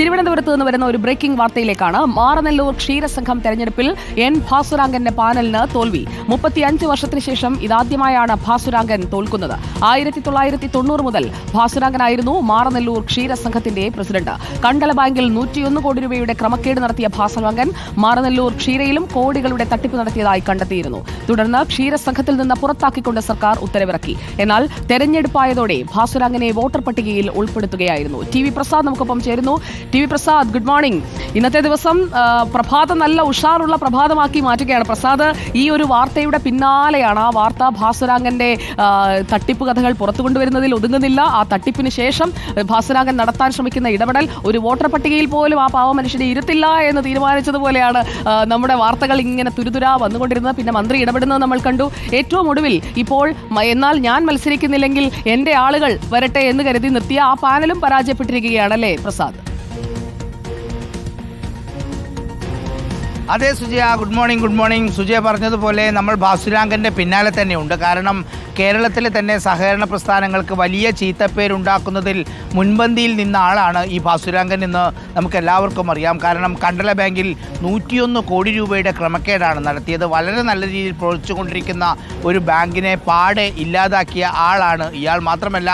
തിരുവനന്തപുരത്ത് നിന്ന് വരുന്ന ഒരു ബ്രേക്കിംഗ് വാർത്തയിലേക്കാണ് മാറനെല്ലൂർ ക്ഷീരസംഘം തെരഞ്ഞെടുപ്പിൽ എൻ ഭാസുരാങ്കന്റെ പാനലിന് തോൽവി. മുപ്പത്തിയഞ്ച് വർഷത്തിന് ശേഷം ഇതാദ്യമായാണ് ഭാസുരാങ്കൻ തോൽക്കുന്നത്. ആയിരത്തി തൊള്ളായിരത്തി തൊണ്ണൂറ് മുതൽ ഭാസുരാങ്കനായിരുന്നു മാറനെല്ലൂർ ക്ഷീരസംഘത്തിന്റെ പ്രസിഡന്റ്. കണ്ടല ബാങ്കിൽ നൂറ്റിയൊന്ന് കോടി രൂപയുടെ ക്രമക്കേട് നടത്തിയ ഭാസുരാങ്കൻ മാറനെല്ലൂർ ക്ഷീരയിലും കോടികളുടെ തട്ടിപ്പ് നടത്തിയതായി കണ്ടെത്തിയിരുന്നു. തുടർന്ന് ക്ഷീരസംഘത്തിൽ നിന്ന് പുറത്താക്കിക്കൊണ്ട് സർക്കാർ ഉത്തരവിറക്കി. എന്നാൽ തെരഞ്ഞെടുപ്പായതോടെ ഭാസുരാങ്കനെ വോട്ടർ പട്ടികയിൽ ഉൾപ്പെടുത്തുകയായിരുന്നു. ടി വി പ്രസാദ് നമുക്കൊപ്പം ചേരുന്നു. T V Prasad good morning. ഇന്നത്തെ ദിവസം പ്രഭാതം നല്ല ഉഷാറുള്ള പ്രഭാതമാക്കി മാറ്റുകയാണ്. പ്രസാദ് ഈ ഒരു വാർത്തയുടെ പിന്നാലെയാണ് ആ വാർത്ത ഭാസുരാംഗന്റെ തട്ടിപ്പ് കഥകൾ പുറത്തു കൊണ്ടുവരുന്നതിൽ ഒതുങ്ങുന്നില്ല. ആ തട്ടിപ്പിന് ശേഷം ഭാസുരാങ്കൻ നടത്താൻ ശ്രമിക്കുന്ന ഇടപെടൽ ഒരു വോട്ടർ പട്ടികയിൽ പോലും ആ പാവ മനുഷ്യനെ ഇരുത്തില്ല എന്ന് തീരുമാനിച്ചതുപോലെയാണ് നമ്മുടെ വാർത്തകൾ ഇങ്ങനെ തുരുതുരാ വന്നുകൊണ്ടിരുന്നത്. പിന്നെ മന്ത്രി ഇടപെടുന്നത് നമ്മൾ കണ്ടു. ഏറ്റവും ഒടുവിൽ ഇപ്പോൾ എന്നാൽ ഞാൻ മത്സരിക്കുന്നില്ലെങ്കിൽ എന്റെ ആളുകൾ വരട്ടെ എന്ന് കരുതി നിർത്തിയ ആ പാനലും പരാജയപ്പെട്ടിരിക്കുകയാണ് അല്ലേ പ്രസാദ്? അതെ Sujaya. Good morning good morning Sujaya പറഞ്ഞതുപോലെ നമ്മൾ ഭാസുരാങ്കന്റെ പിന്നാലെ തന്നെയുണ്ട്. കാരണം കേരളത്തിലെ തന്നെ സഹകരണ പ്രസ്ഥാനങ്ങൾക്ക് വലിയ ചീത്തപ്പേരുണ്ടാക്കുന്നതിൽ മുൻപന്തിയിൽ നിന്ന ആളാണ് ഈ ഭാസുരാങ്കൻ എന്ന് നമുക്ക് എല്ലാവർക്കും അറിയാം. കാരണം കണ്ടല ബാങ്കിൽ നൂറ്റിയൊന്ന് കോടി രൂപയുടെ ക്രമക്കേടാണ് നടത്തിയത്. വളരെ നല്ല രീതിയിൽ പ്രവർത്തിച്ചുകൊണ്ടിരിക്കുന്ന ഒരു ബാങ്കിനെ പാടെ ഇല്ലാതാക്കിയ ആളാണ് ഇയാൾ. മാത്രമല്ല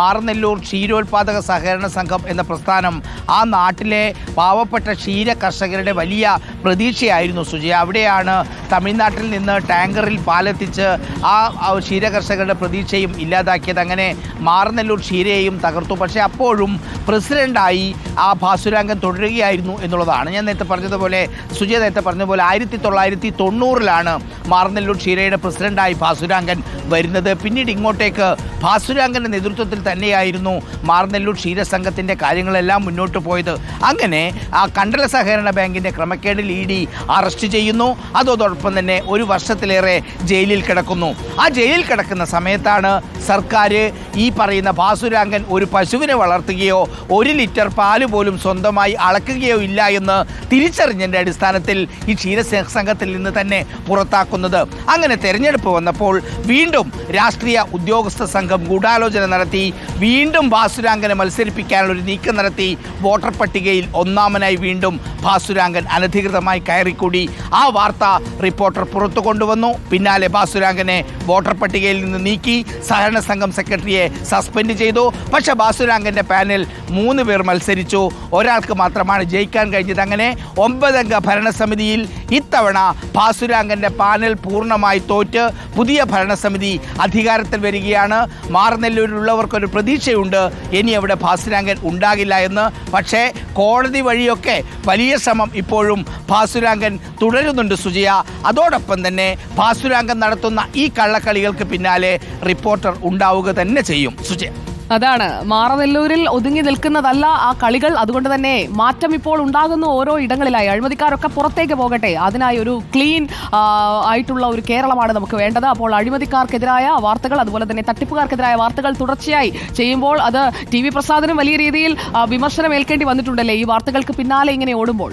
മാറനെല്ലൂർ ക്ഷീരോത്പാദക സഹകരണ സംഘം എന്ന പ്രസ്ഥാനം ആ നാട്ടിലെ പാവപ്പെട്ട ക്ഷീര കർഷകരുടെ വലിയ പ്രതീക്ഷയായിരുന്നു സുജി. അവിടെയാണ് തമിഴ്നാട്ടിൽ നിന്ന് ടാങ്കറിൽ പാലെത്തിച്ച് ആ ക്ഷീരകർഷകരുടെ ക്ഷീര കർഷകരുടെ പ്രതീക്ഷയും ഇല്ലാതാക്കിയത്. അങ്ങനെ മാറനെല്ലൂർ ക്ഷീരയെയും തകർത്തു. പക്ഷേ അപ്പോഴും പ്രസിഡന്റായി ആ ഭാസുരാംഗം തുടരുകയായിരുന്നു എന്നുള്ളതാണ്. ഞാൻ നേരത്തെ പറഞ്ഞതുപോലെ സുജി നേരത്തെ പറഞ്ഞതുപോലെ ആയിരത്തി തൊള്ളായിരത്തി തൊണ്ണൂറിലാണ് മാറനെല്ലൂർ ക്ഷീരയുടെ പ്രസിഡന്റായി ഭാസുരാംഗൻ വരുന്നത്. പിന്നീട് ഇങ്ങോട്ടേക്ക് ഭാസുരാംഗന്റെ നേതൃത്വത്തിൽ തന്നെയായിരുന്നു മാർനെല്ലൂർ ക്ഷീരസംഘത്തിന്റെ കാര്യങ്ങളെല്ലാം മുന്നോട്ട് പോയത്. അങ്ങനെ ആ കണ്ടല സഹകരണ ബാങ്കിന്റെ ക്രമക്കേടിൽ ഇ ഡി അറസ്റ്റ് ചെയ്യുന്നു. അതോടൊപ്പം തന്നെ ഒരു വർഷത്തിലേറെ ജയിലിൽ കിടക്കുന്നു. ആ ജയിലിൽ കിടക്കുന്ന സമയത്താണ് സർക്കാർ ഈ പറയുന്ന ഭാസുരാംഗൻ ഒരു പശുവിനെ വളർത്തുകയോ ഒരു ലിറ്റർ പാൽ പോലും സ്വന്തമായി അളക്കുകയോ ഇല്ല എന്ന് തിരിച്ചറിഞ്ഞതിന്റെ അടിസ്ഥാനത്തിൽ ഈ ക്ഷീരസംഘത്തിൽ നിന്ന് തന്നെ പുറത്താക്കുന്നത്. അങ്ങനെ തെരഞ്ഞെടുപ്പ് വന്നപ്പോൾ വീണ്ടും രാഷ്ട്രീയ ഉദ്യോഗസ്ഥ സംഘം ഗൂഢാലോചന നടത്തി. വീണ്ടും ഭാസുരാംഗനെ മത്സരിപ്പിക്കാനുള്ള ഒരു നീക്കം നടത്തി. വോട്ടർ പട്ടികയിൽ ഒന്നാമനായി വീണ്ടും ഭാസുരാംഗൻ അനധികൃതമായി കയറിക്കൂടി. ആ വാർത്ത റിപ്പോർട്ടർ പുറത്തു കൊണ്ടുവന്നു. പിന്നാലെ ബാസുരാങ്കനെ വോട്ടർ പട്ടികയിൽ നിന്ന് നീക്കി സഹകരണ സംഘം സെക്രട്ടറിയെ സസ്പെൻഡ് ചെയ്തു. പക്ഷെ ബാസുരാങ്കന്റെ പാനൽ മൂന്ന് പേർ മത്സരിച്ചു. ഒരാൾക്ക് മാത്രമാണ് ജയിക്കാൻ കഴിഞ്ഞത്. അങ്ങനെ ഒമ്പതംഗ ഭരണസമിതിയിൽ ഇത്തവണ ബാസുരാങ്കന്റെ പാനൽ പൂർണമായി തോറ്റ് പുതിയ ഭരണസമിതി അധികാരത്തിൽ വരികയാണ്. മാറനെല്ലൂരിലുള്ളവർക്കൊരു പ്രതീക്ഷയുണ്ട്. ഇനി അവിടെ ഭാസുരാങ്കൻ ഉണ്ടാകില്ല എന്ന്. പക്ഷേ കോടതി വഴിയൊക്കെ വലിയ ശ്രമം ഇപ്പോഴും ഭാസുരാങ്കൻ തുടരുന്നുണ്ട് സുജയ. അതോടൊപ്പം തന്നെ പാസുരാങ്കൻ നടത്തുന്ന ഈ കള്ളക്കളികൾക്ക് പിന്നാലെ റിപ്പോർട്ടർ ഉണ്ടാവുക തന്നെ ചെയ്യും. സുജയ. അതാണ്. മാറനെല്ലൂരിൽ ഒതുങ്ങി നിൽക്കുന്നതല്ല ആ കളികൾ. അതുകൊണ്ട് തന്നെ മാറ്റം ഇപ്പോൾ ഉണ്ടാകുന്ന ഓരോ ഇടങ്ങളിലായി. അഴിമതിക്കാരൊക്കെ പുറത്തേക്ക് പോകട്ടെ. അതിനായി ഒരു ക്ലീൻ ആയിട്ടുള്ള ഒരു കേരളമാണ് നമുക്ക് വേണ്ടത്. അപ്പോൾ അഴിമതിക്കാർക്കെതിരായ വാർത്തകൾ അതുപോലെ തന്നെ തട്ടിപ്പുകാർക്കെതിരായ വാർത്തകൾ തുടർച്ചയായി ചെയ്യുമ്പോൾ അത് ടി വി വലിയ രീതിയിൽ വിമർശനം ഏൽക്കേണ്ടി വന്നിട്ടുണ്ടല്ലേ ഈ വാർത്തകൾക്ക് പിന്നാലെ ഇങ്ങനെ ഓടുമ്പോൾ?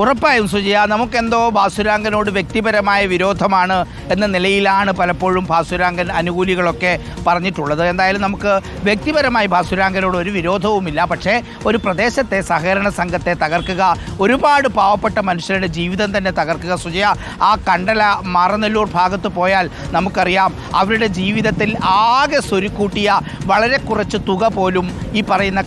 ഉറപ്പായും സുജയ നമുക്കെന്തോ ഭാസുരാങ്കനോട് വ്യക്തിപരമായ വിരോധമാണ് എന്ന നിലയിലാണ് പലപ്പോഴും ഭാസുരാങ്കൻ അനുകൂലികളൊക്കെ പറഞ്ഞിട്ടുള്ളത്. എന്തായാലും നമുക്ക് വ്യക്തിപരമായി ഭാസുരാങ്കനോട് ഒരു വിരോധവുമില്ല. പക്ഷേ ഒരു പ്രദേശത്തെ സഹകരണ സംഘത്തെ തകർക്കുക ഒരുപാട് പാവപ്പെട്ട മനുഷ്യരുടെ ജീവിതം തന്നെ തകർക്കുക സുജയ ആ കണ്ടല മാറനല്ലൂർ ഭാഗത്ത് പോയാൽ നമുക്കറിയാം അവരുടെ ജീവിതത്തിൽ ആകെ സ്വരുക്കൂട്ടിയ വളരെ കുറച്ച് തുക പോലും ഈ പറയുന്ന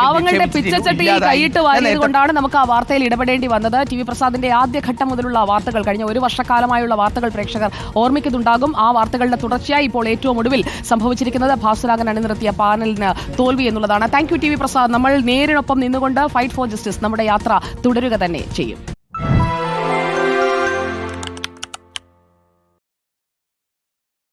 പാവങ്ങളുടെ പിച്ചച്ചട്ടിയിൽ കൈയിട്ട് വാരിയത് കൊണ്ടാണ് നമുക്ക് ആ വാർത്തയിൽ ഇടപെടേണ്ടി വന്നത്. ടി വി പ്രസാദിന്റെ ആദ്യഘട്ടം മുതലുള്ള വാർത്തകൾ കഴിഞ്ഞ ഒരു വർഷക്കാലമായുള്ള വാർത്തകൾ പ്രേക്ഷകർ ഓർമ്മിക്കുന്നുണ്ടാകും. ആ വാർത്തകളുടെ തുടർച്ചയായി ഇപ്പോൾ ഏറ്റവും ഒടുവിൽ സംഭവിച്ചിരിക്കുന്നത് ഭാസുരാഗൻ അണിനിർത്തിയ പാനലിന് തോൽവി എന്നുള്ളതാണ്. Thank you T V Prasad. നമ്മൾ നേരിനൊപ്പം നിന്നുകൊണ്ട് ഫൈറ്റ് ഫോർ ജസ്റ്റിസ് നമ്മുടെ യാത്ര തുടരുക തന്നെ ചെയ്യും.